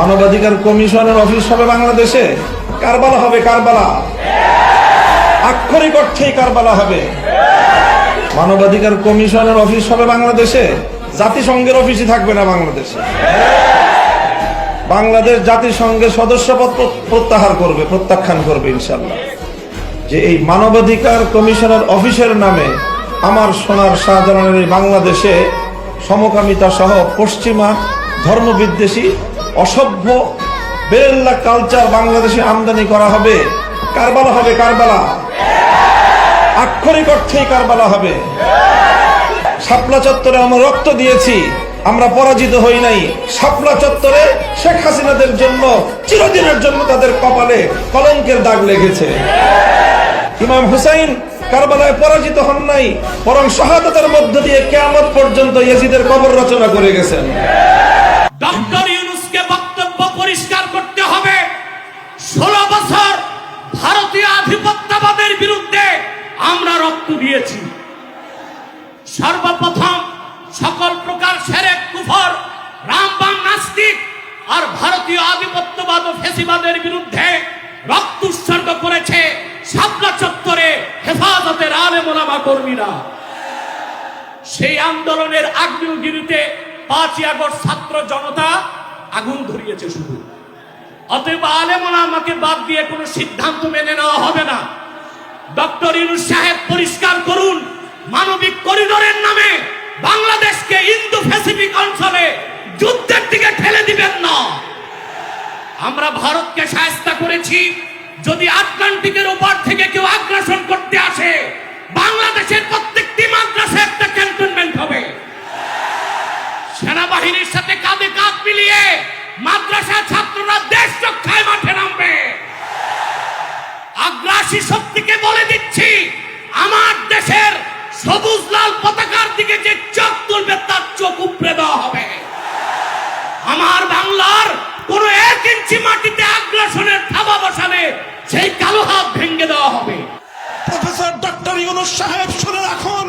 মানবাধিকার কমিশনের অফিস হবে বাংলাদেশে। কারবালা হবে কারবালা। আক্ষরিক অর্থেই কারবালা হবে। মানবাধিকার কমিশনের অফিস হবে বাংলাদেশে। জাতিসংঘের অফিসই থাকবে না বাংলাদেশে। বাংলাদেশ জাতিসংঘের সদস্যপদ প্র- প্রত্যাহার করবে, প্রত্যাখ্যান করবে ইনশাল্লাহ যে এই মানবাধিকার কমিশনের অফিসের নামে আমার সোনার শাহজালানের এই বাংলাদেশে সমকামিতা সহ পশ্চিমা ধর্মবিদ্বেষী অসভ্য বেরেল্লা কালচার বাংলাদেশে আমদানি করা হবে। কারবালা হবে কারবালা। আক্ষরিক অর্থেই কারবালা হবে। শাপলা চত্বরে আমরা রক্ত দিয়েছি, আমরা পরাজিত হই নাই। শাপলা চত্বরে শেখ হাসিনাদের জন্য, চিরদিনের জন্য তাদের কপালে কলঙ্কের দাগ লেগেছে। ইমাম হুসাইন কারবালায় পরাজিত হন নাই, বরং শাহাদাতের মধ্য দিয়ে কেয়ামত পর্যন্ত ইয়াজিদের কবর রচনা করে গেছেন। ষোলো বছর ভারতীয় আধিপত্যবাদের বিরুদ্ধে আমরা রক্ত দিয়েছি। সর্বপ্রথম সকল প্রকার সেরেক, কুফর রামবাম নাস্তিক আর ভারতীয় আধিপত্যবাদ ও ফেসিবাদের বিরুদ্ধে রক্ত উৎসর্গ করেছে শাপলা চত্বরে হেফাজতের আলে মোলামা কর্মীরা। সেই আন্দোলনের আগ্নেয়গিরিতে পাঁচই আগস্ট ছাত্র জনতা আগুন ধরিয়েছে শুধু। অতএব আলেমনা আমাকে বাদ দিয়ে কোনো সিদ্ধান্ত মেনে নেওয়া হবে না। ডক্টর ইউনুস সাহেব, পরিষ্কার করুন, মানবিক করিডোরের নামে বাংলাদেশকে ইন্দো প্যাসিফিক অঞ্চলে যুদ্ধের দিকে ঠেলে দিবেন না। আমরা ভারতকে সাহায্য করেছি, যদি আটলান্টিকের উপর থেকে কেউ আগ্রাসন করতে আসে, বাংলাদেশের প্রত্যেকটি মাদ্রাসা একটা ক্যান্টনমেন্ট হবে। সেনাবাহিনীর সাথে কাঁধে কাঁধ মিলিয়ে মাদ্রাসা ছাত্ররা দেশ রক্ষায় মাঠে নামবে। আগ্রাসী শক্তিকে বলে দিচ্ছি, আমার দেশের সবুজ লাল পতাকার দিকে যে চোখ তুলবে, তার চোখ উপড়ে দেওয়া হবে। আমার বাংলার কোন এক ইঞ্চি মাটিতে আগ্রাসনের থাবা বসালে সেই কালো হাত ভেঙে দেওয়া হবে। প্রফেসর ডক্টর ইউনুস সাহেব, শুনে রাখুন,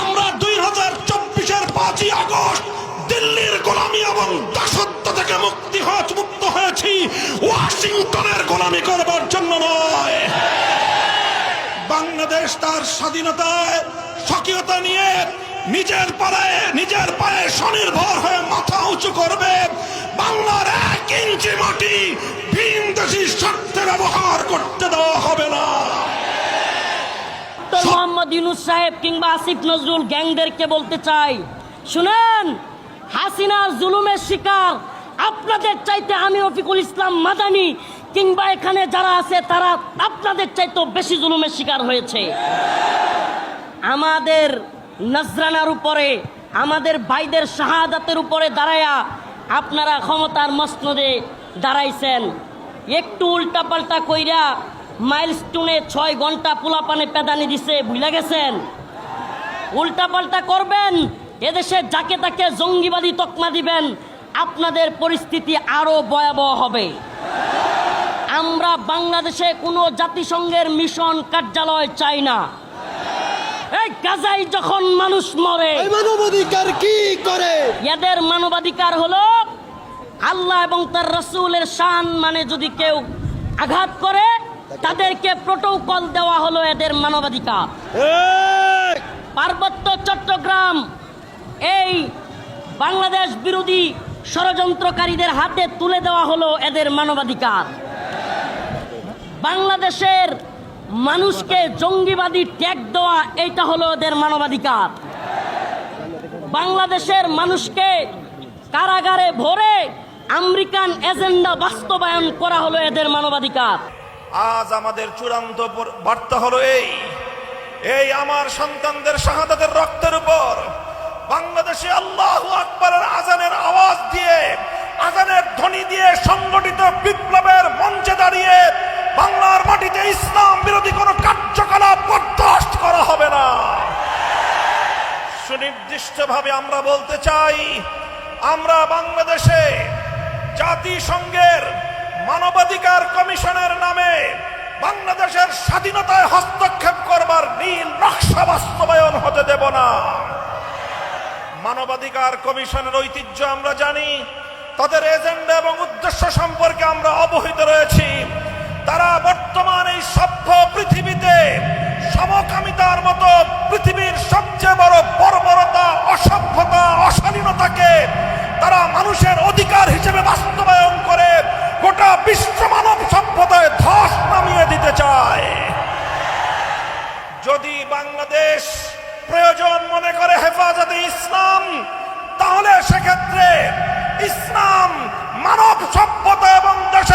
আমরা দুই হাজার চব্বিশের পাঁচই আগস্ট দিল্লির গোলামি এবং থেকে মুক্তি হয়ে মুক্ত হয়েছি। ওয়াশিংটনের গোলামি করবার জন্য নয়। বাংলাদেশ তার স্বাধীনতায় স্বকীয়তা নিয়ে নিজের পায়ে নিজের পায়ে স্বনির্ভর হয়ে মাথা উঁচু করবে। বাংলার এক ইঞ্চি মাটি ভিন দেশি স্বার্থে ব্যবহার করতে দেওয়া হবে না। ডক্টর মোহাম্মদ ইউনুস সাহেব কিংবা আসিফ নজরুল গ্যাংদেরকে বলতে চাই, শুনেন, হাসিনার জুলুমের শিকার আপনাদের চাইতে আমি রফিকুল ইসলাম মাদানি, কিংবা এখানে যারা আছে তারা আপনাদের চাইতেও বেশি জুলুমের শিকার হয়েছে। আমাদের নজরানার উপরে, আমাদের ভাইদের শাহাদাতের উপরে দাঁড়ায়া আপনারা ক্ষমতার মসনদে দাঁড়াইছেন। একটু উল্টাপাল্টা কইরা মাইলস্টোনে ছয় ঘণ্টা পোলাপানে পেদানি দিছে ভুলে গেছেন? উল্টাপাল্টা করবেন? এদেশে যাকে তাকে জঙ্গিবাদী তকমা দিবেন আপনাদের পরিস্থিতি আরও ভয়াবহ হবে। আমরা বাংলাদেশে কোনো জাতিসংঘের মিশন কার্যালয় চাই না। এই গাজাই যখন মানুষ মরে মানবাধিকার কি করে? এদের মানবাধিকার হলো আল্লাহ এবং তার রসুলের শান মানে যদি কেউ আঘাত করে তাদেরকে প্রোটোকল দেওয়া হলো এদের মানবাধিকার। পার্বত্য চট্টগ্রাম এই বাংলাদেশ বিরোধী ষড়যন্ত্রকারীদের হাতে তুলে দেওয়া হলো এদের মানবাধিকার। বাংলাদেশের মানুষকে জঙ্গিবাদী ট্যাগ দেওয়া, এইটা হলো এদের মানবাধিকার। বাংলাদেশের মানুষকে কারাগারে ভরে আমেরিকান এজেন্ডা বাস্তবায়ন করা হলো এদের মানবাধিকার। আজ আমাদের চূড়ান্ত বার্তা হলো এই। এই আমার সন্তানদের শাহাদাতের রক্তের উপর বাংলাদেশে আল্লাহ আকবরের দিয়ে, আজানের ধ্বনি দিয়ে সংগঠিত বিপ্লবের মঞ্চে দাঁড়িয়ে বাংলার মাটিতে ইসলাম বিরোধী কোনো কার্যকলাপ বরদাস্ত করা হবে না। সুনির্দিষ্টভাবে আমরা বলতে চাই, আমরা বাংলাদেশে জাতিসংঘের মানবাধিকার কমিশনের নামে বাংলাদেশের স্বাধীনতায় হস্তক্ষেপ করবার নীল নকশা বাস্তবায়ন হতে দেব না। মানবাধিকার কমিশনের ঐতিহ্য আমরা জানি, তাদের এজেন্ডা এবং উদ্দেশ্য সম্পর্কে আমরা অবহিত রয়েছি। তারা বর্তমান এই সভ্য পৃথিবীতে সমকামিতার মতো পৃথিবীর সবচেয়ে বড় বর্বরতা, অসভ্যতা, অশালীনতাকে তারা মানুষের অধিকার হিসেবে বাস্তবায়ন করে গোটা বিশ্ব মানব সভ্যতায় ধস নামিয়ে দিতে চায়। যদি বাংলাদেশ প্রয়োজন মনে করে হেফাজতে ইসলাম তাহলে সেক্ষেত্রে ইসলাম মানব সভ্যতা এবং দেশের